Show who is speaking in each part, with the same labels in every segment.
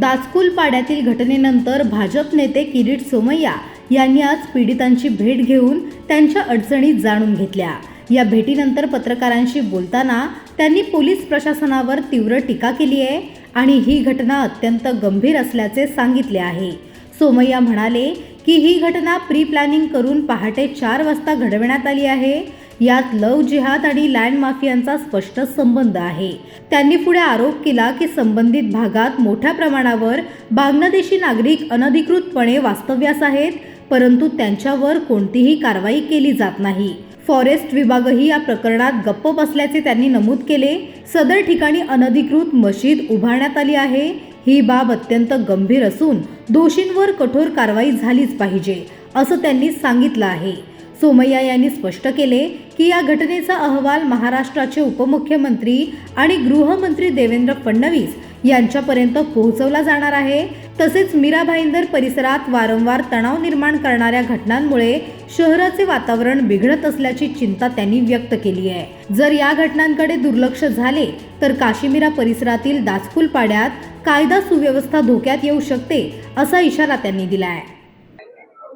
Speaker 1: दासकुल पाड्यातील घटनेनंतर भाजप नेते किरीट सोमय्या यांनी आज पीडितांची भेट घेऊन त्यांच्या अडचणी जाणून घेतल्या. या भेटीनंतर पत्रकारांशी बोलताना त्यांनी पोलीस प्रशासनावर तीव्र टीका केली आहे आणि ही घटना अत्यंत गंभीर असल्याचे सांगितले आहे. सोमय्या म्हणाले की ही घटना प्री प्लॅनिंग करून पहाटे चार वाजता घडवण्यात आली आहे. यात लव जिहाद आणि लँड माफियांचा स्पष्ट संबंध आहे. त्यांनी पुढे आरोप केला की संबंधित भागात मोठ्या प्रमाणावर बांगलादेशी नागरिक अनधिकृतपणे वास्तव्यास आहेत परंतु त्यांच्यावर कोणतीही कारवाई केली जात नाही. फॉरेस्ट विभागही या प्रकरणात गप्प बसल्याचे त्यांनी नमूद केले. सदर ठिकाणी अनधिकृत मशीद उभारण्यात आली आहे. ही बाब अत्यंत गंभीर असून दोषींवर कठोर कारवाई झालीच पाहिजे असं त्यांनी सांगितलं आहे. सोमय्या यांनी स्पष्ट केले की या घटनेचा अहवाल महाराष्ट्राचे उपमुख्यमंत्री आणि गृहमंत्री देवेंद्र फडणवीस यांच्यापर्यंत पोहोचवला जाणार आहे. तसेच मीरा भाईंदर परिसरात वारंवार तणाव निर्माण करणाऱ्या घटनांमुळे शहराचे वातावरण बिघडत असल्याची चिंता त्यांनी व्यक्त केली आहे. जर या घटनांकडे दुर्लक्ष झाले तर काश्मीरा परिसरातील दाचकुल पाड्यात कायदा सुव्यवस्था धोक्यात येऊ शकते असा इशारा त्यांनी दिला आहे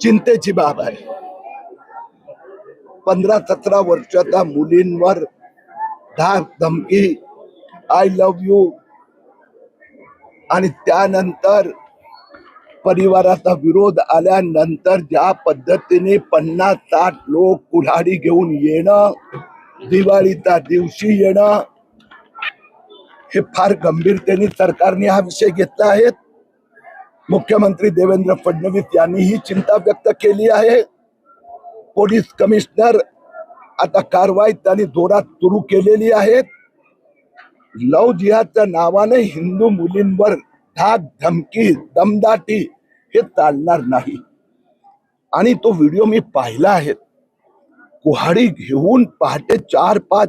Speaker 2: चिंतेची बाब आहे. पंधरा सतरा वर्षाच्या मुलींवर धाक धमकी. आय लव्ह यू आणि त्यानंतर परिवाराचा विरोध आल्यानंतर ज्या पद्धतीने पन्नास साठ लोक कुऱ्हाडी घेऊन येणं दिवाळीच्या दिवशी येणं हे फार गंभीरतेने सरकारने हा विषय घेतला आहे. मुख्यमंत्री देवेंद्र फडणवीस यांनी ही चिंता व्यक्त केली आहे. पोलीस कमिशनर आता कारवाई त्यांनी जोरात सुरू केलेली आहे. लव जिहादच्या नावाने हिंदू मुलींवर धाक धमकी दमदाटी हे चालणार नाही. आणि तो व्हिडिओ मी पाहिला आहे. कुहाडी घेऊन पहाटे चार पाच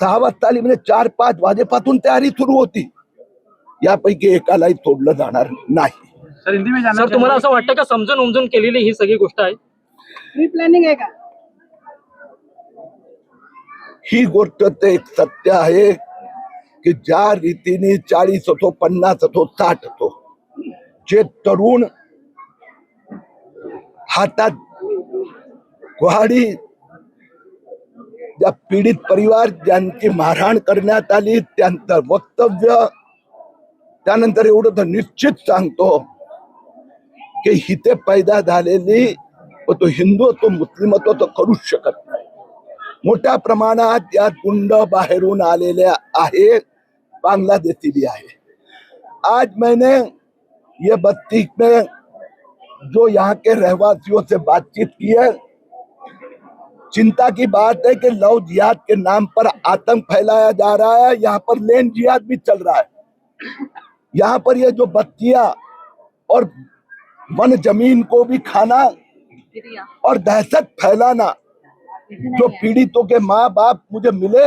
Speaker 2: सहा वाजता आली म्हणजे चार पाच वाजेपासून तयारी सुरू होती. यापैकी एकालाही सोडलं जाणार नाही.
Speaker 3: सर हिंदी में जाना
Speaker 4: सर तुम्हाला असं वाटतं का समजून उमजून केलेली ही सगळी गोष्ट आहे?
Speaker 5: प्री प्लॅनिंग आहे का
Speaker 2: ही गोष्ट ते एक सत्य आहे की ज्या रीतीने चाळीस असो पन्नास असो साठ असो जे तरुण हातात गुहाडी, ज्या पीडित परिवार, ज्यांची मारहाण त्यांचं वक्तव्य, त्यानंतर एवढं निश्चित सांगतो की हिते पैदा तो हिंदू तो मुस्लिम तो तो करूच शकत नाही मोठ्या प्रमाणात या गुंड बाहेरून आलेल्या आहे भी आहे आज मैंने ये बस्ती में जो यहाँ के रहवासियों से बातचीत की है चिंता की बात है कि लव जिहाद के नाम पर आतंक फैलाया जा रहा है यहाँ पर लेन जिहाद भी चल रहा है यहाँ पर ये जो बच्चियाँ और वन ज़मीन को भी खाना और दहशत फैलाना जो पीड़ितों के माँ बाप मुझे मिले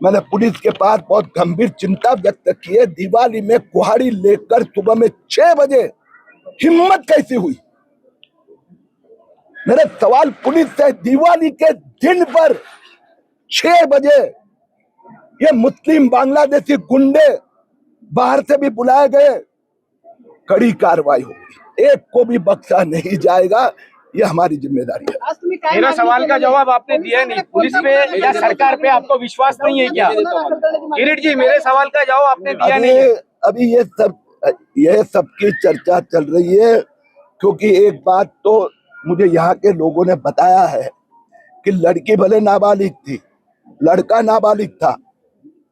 Speaker 2: मैंने पुलिस के पास बहुत गंभीर चिंता व्यक्त की है। दिवाली में कुहाड़ी लेकर सुबह में छह बजे हिम्मत कैसी हुई? मेरे सवाल पुलिस से दिवाली के दिन पर छह बजे ये मुस्लिम बांग्लादेशी गुंडे बाहर से भी बुलाए गए कड़ी कार्रवाई होगी एक को भी बख्शा नहीं जाएगा ये हमारी ज़िम्मेदारी है।
Speaker 3: मेरा सवाल का जवाब आपने दिया नहीं। पुलिस पे या सरकार पे आपको विश्वास नहीं है क्या? किरीट जी मेरे सवाल का जवाब आपने दिया नहीं
Speaker 2: अभी ये सब यह सबकी चर्चा चल रही है क्योंकि एक बात तो मुझे यहाँ के लोगों ने बताया है कि लड़की भले नाबालिग थी लड़का नाबालिग था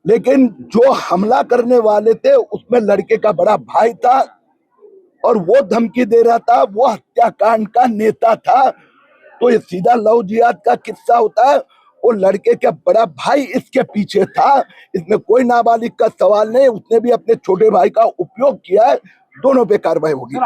Speaker 2: लेकिन जो हमला करने वाले थे उसमें लड़के का बड़ा भाई था और वो धमकी दे रहा था, वो हत्याकांड का नेता था। तो ये सीधा लव जिहाद का किस्सा होता है। वो लड़के का बड़ा भाई इसके पीछे था। इसमें कोई नाबालिग का सवाल नहीं, उसने भी अपने छोटे भाई का उपयोग किया है। दोनों पे कार्रवाई होगी।